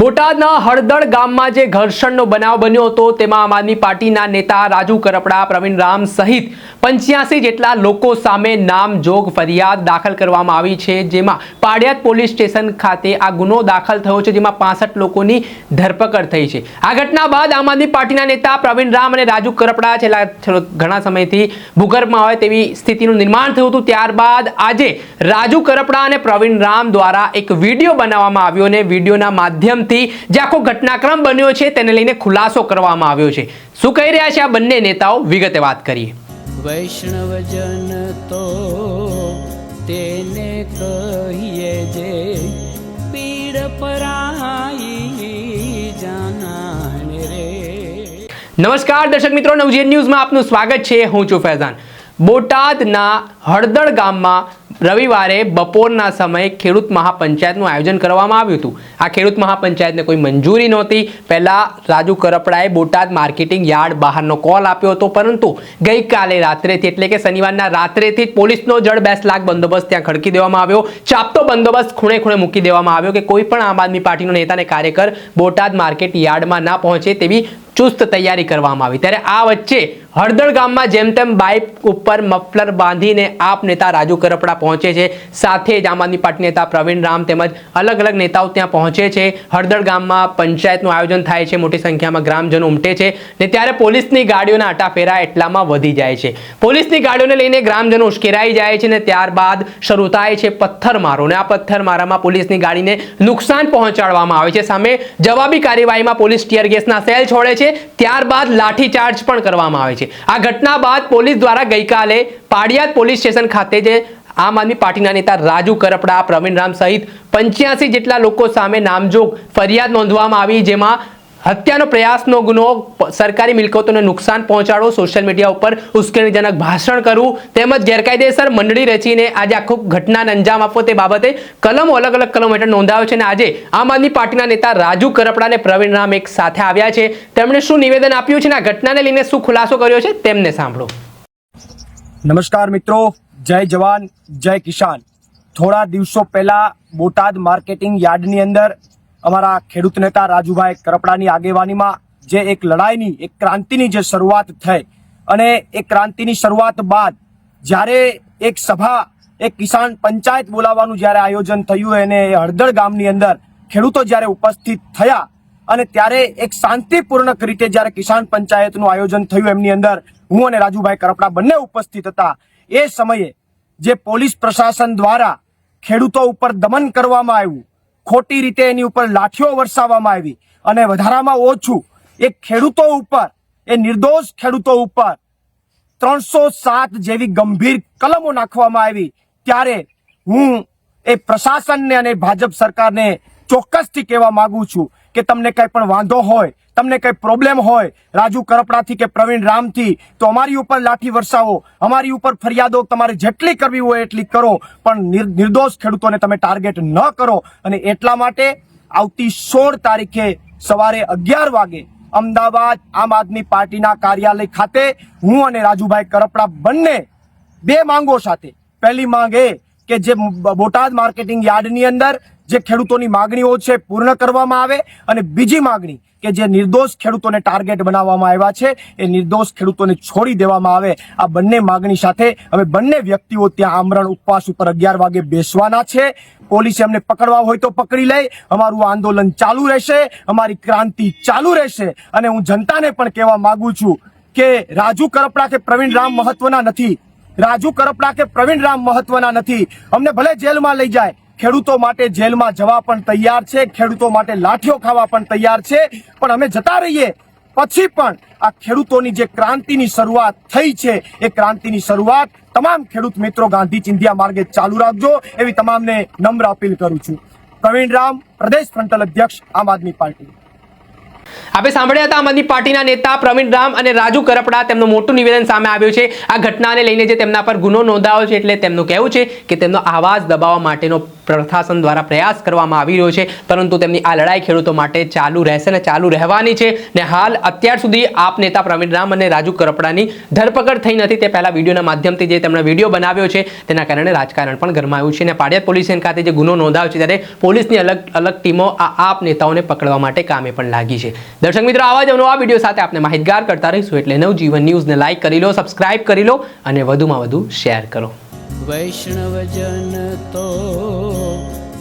બોટાદના હળદળ ગામમાં જે ઘર્ષણનો બનાવ બન્યો હતો, તેમાં આમ આદમી પાર્ટીના નેતા રાજુ કરપડા, પ્રવીણ રામ સહિત પંચ્યાસી જેટલા લોકો સામે નામજોગ ફરિયાદ દાખલ કરવામાં આવી છે, જેમાં પાડિયાદ પોલીસ સ્ટેશન ખાતે આ ગુનો દાખલ થયો છે, જેમાં પાસઠ લોકોની ધરપકડ થઈ છે. આ ઘટના બાદ આમ આદમી પાર્ટીના નેતા પ્રવીણ રામ અને રાજુ કરપડા છેલ્લા ઘણા સમયથી ભૂગર્ભમાં હોય તેવી સ્થિતિનું નિર્માણ થયું હતું. ત્યારબાદ આજે રાજુ કરપડા અને પ્રવીણ રામ દ્વારા એક વીડિયો બનાવવામાં આવ્યો અને વિડીયોના માધ્યમથી જે આખો ઘટનાક્રમ બન્યો છે તેને લઈને ખુલાસો કરવામાં આવ્યો છે. શું કહી રહ્યા છે આ બંને નેતાઓ? વિગતે વાત કરીએ. વૈષ્ણવજન તો તેને કહીએ જે પીડ પરાઈ જાનાને રે. નમસ્કાર દર્શક મિત્રો નવજીવન ન્યૂઝમાં આપનું સ્વાગત છે. હું છું ફૈઝાન. બોટાદના હળદળ ગામમાં રવિવારે બપોરના સમયે ખેડૂત મહાપંચાયતનું આયોજન કરવામાં આવ્યું હતું. આ ખેડૂત મહાપંચાયતને કોઈ મંજૂરી નહોતી. પહેલાં રાજુ કરપડાએ બોટાદ માર્કેટિંગ યાર્ડ બહારનો કોલ આપ્યો હતો, પરંતુ ગઈકાલે રાત્રેથી, એટલે કે શનિવારના રાત્રેથી જ પોલીસનો જડબેસ લાખ બંદોબસ્ત ત્યાં ખડકી દેવામાં આવ્યો. ચાપતો બંદોબસ્ત ખૂણે ખૂણે મૂકી દેવામાં આવ્યો કે કોઈ પણ આમ આદમી પાર્ટીનો નેતાને કાર્યકર બોટાદ માર્કેટ યાર્ડમાં ના પહોંચે તેવી ચુસ્ત તૈયારી કરવામાં આવી. ત્યારે આ વચ્ચે હળદળ ગામમાં જેમ તેમ બાઇક ઉપર મફલર બાંધીને આપ નેતા રાજુ કરપડા પહોંચે છે. સાથે જ આમ આદમી પાર્ટી નેતા પ્રવીણ રામ તેમજ અલગ અલગ નેતાઓ ત્યાં પહોંચે છે. હળદળ ગામમાં પંચાયતનું આયોજન થાય છે. મોટી સંખ્યામાં ગ્રામજનો ઉમટે છે ને ત્યારે પોલીસની ગાડીઓના આટાફેરા એટલામાં વધી જાય છે. પોલીસની ગાડીઓને લઈને ગ્રામજનો ઉશ્કેરાઈ જાય છે ને ત્યારબાદ શરૂ થાય છે પથ્થરમારો ને આ પથ્થરમારામાં પોલીસની ગાડીને નુકસાન પહોંચાડવામાં આવે છે. સામે જવાબી કાર્યવાહીમાં પોલીસ ટીયર ગેસના સેલ છોડે છે. ત્યારબાદ લાઠીચાર્જ પણ કરવામાં આવે છે. આ ઘટના બાદ પોલીસ દ્વારા ગઈકાલે પાડિયાદ પોલીસ સ્ટેશન ખાતે જે આમ આદમી પાર્ટીના નેતા રાજુ કરપડા પ્રવીણ રામ સહિત પંચ્યાસી જેટલા લોકો સામે નામજોગ ફરિયાદ નોંધવામાં આવી, જેમાં હત્યાનો પ્રયાસનો ગુનો સરકારી મિલકતોને નુકસાન પહોંચાડવો સોશિયલ મીડિયા ઉપર ઉશ્કેરણીજનક ભાષણ કરવું, તેમજ ગેરકાયદેસર મંડળી રચીને આજે આખું ઘટનાને અંજામ આપવો તે બાબતે કલમો અલગ અલગ કલમો હેઠળ નોંધાયો છે અને આજે આમ આદમી પાર્ટીના નેતા રાજુ કરપડા અને પ્રવીણ રામ એક સાથે આવ્યા છે. તેમણે શું નિવેદન આપ્યું છે અને આ ઘટનાને લઈને શું ખુલાસો કર્યો છે તેમને સાંભળો. નમસ્કાર મિત્રો, જય જવાન, જય કિસાન. થોડા દિવસો પહેલા બોટાદ માર્કેટિંગ યાર્ડની અંદર અમારા ખેડૂત નેતા રાજુભાઈ કરપડાની આગેવાનીમાં જે એક લડાઈની, એક ક્રાંતિની જે શરૂઆત થઈ અને એ ક્રાંતિની શરૂઆત બાદ જ્યારે એક સભા, એક કિસાન પંચાયત બોલાવવાનું જ્યારે આયોજન થયું અને હળદળ ગામની અંદર ખેડૂતો જ્યારે ઉપસ્થિત થયા અને ત્યારે એક શાંતિપૂર્ણક રીતે જ્યારે કિસાન પંચાયતનું આયોજન થયું, એમની અંદર હું અને રાજુભાઈ કરપડા બંને ઉપસ્થિત હતા. એ સમયે જે પોલીસ પ્રશાસન દ્વારા ખેડૂતો ઉપર દમન કરવામાં આવ્યું ખોટી રીતે એની ઉપર લાઠીઓ વરસાવવામાં આવી. અને વધારામાં ઓછું એ ખેડૂતો ઉપર, એ નિર્દોષ ખેડૂતો ઉપર ત્રણસો સાત જેવી ગંભીર કલમો નાખવામાં આવી. ત્યારે હું એ પ્રશાસનને અને ભાજપ સરકારને ચોક્કસથી કહેવા માંગુ છું કે તમને કંઈ પણ વાંધો હોય તમને કઈ પ્રોબ્લેમ હોય, રાજુ કરપડાથી કે પ્રવીણ રામથી, તો અમારી ઉપર લાઠી વરસાવો. અમારી ઉપર ફરિયાદો તમારે જેટલી કરવી હોય એટલી કરો, પણ નિર- નિર્દોષ ખેડૂતોને તમે ટાર્ગેટ ન કરો. અને એટલા માટે આવતી સોળ તારીખે સવારે અગિયાર વાગે અમદાવાદ આમ આદમી પાર્ટીના કાર્યાલય ખાતે હું અને રાજુભાઈ કરપડા બંને બે માંગો સાથે. પહેલી માંગ એ કે જે બોટાદ માર્કેટિંગ યાર્ડની અંદર જે ખેડૂતોની માગણીઓ છે પૂર્ણ કરવામાં આવે અને બીજી માગણી કે જે નિર્દોષ ખેડૂતોને ટાર્ગેટ બનાવવામાં આવ્યા છે, એ નિર્દોષ ખેડૂતોને છોડી દેવામાં આવે. આ બંને માગણી સાથે હવે બંને વ્યક્તિઓ ત્યાં આમરણ ઉપવાસ ઉપર અગિયાર વાગે બેસવાના છે. પોલીસે અમને પકડવા હોય તો પકડી લે. અમારું આંદોલન ચાલુ રહેશે. અમારી ક્રાંતિ ચાલુ રહેશે. અને હું જનતાને પણ કહેવા માંગુ છું કે રાજુ કરપડા કે પ્રવીણ રામ મહત્વના નથી. રાજુ કરપડા કે પ્રવીણ રામ મહત્વના નથી. અમને ભલે જેલમાં લઈ જાય, ખેડૂતો માટે જેલમાં જવા પણ તૈયાર છે, ખેડૂતો માટે લાઠીઓ ખાવા પણ તૈયાર છે, પણ અમે જતા રહીએ. પછી પણ આ ખેડૂતોની જે ક્રાંતિની શરૂઆત થઈ છે, એ ક્રાંતિની શરૂઆત તમામ ખેડૂત મિત્રો ગાંધી ચિંધ્યા માર્ગે ચાલુ રાખજો, એવી તમામને નમ્ર અપીલ કરું છું. પ્રવીણ રામ, પ્રદેશ ફ્રન્ટલ અધ્યક્ષ, આમ આદમી પાર્ટી. આપણે સાંભળ્યા હતા આમ આદમી પાર્ટીના નેતા પ્રવીણ રામ અને રાજુ કરપડા તેમનું મોટું નિવેદન સામે આવ્યું છે. આ ઘટનાને લઈને જે તેમના પર ગુનો નોંધાયો છે એટલે તેમનું કહેવું છે કે તેમનો આવાજ દબાવવા માટેનો પ્રશાસન દ્વારા પ્રયાસ કરવામાં આવી રહ્યો છે. પરંતુ તેમની આ લડાઈ ખેડૂતો માટે ચાલુ રહેશે ને ચાલુ રહેવાની છે ને હાલ અત્યાર સુધી આપ નેતા પ્રવીણ રામ અને રાજુ કરપડાની ધરપકડ થઈ નથી. તે પહેલા વિડીયોના માધ્યમથી જે તેમણે વીડિયો બનાવ્યો છે તેના કારણે રાજકારણ પણ ગરમાયું છે અને પાડિયાદ પોલીસ ખાતે જે ગુનો નોંધાયો છે ત્યારે પોલીસની અલગ અલગ ટીમો આ આપ નેતાઓને પકડવા માટે કામે પણ લાગી છે. દર્શક મિત્રો, આવા જ આ વીડિયો સાથે આપણે માહિતગાર કરતા રહીશું એટલે નવજીવન ન્યૂઝને લાઈક કરી લો, સબસ્ક્રાઇબ કરી લો અને વધુમાં વધુ શેર કરો. વૈષ્ણવજન તો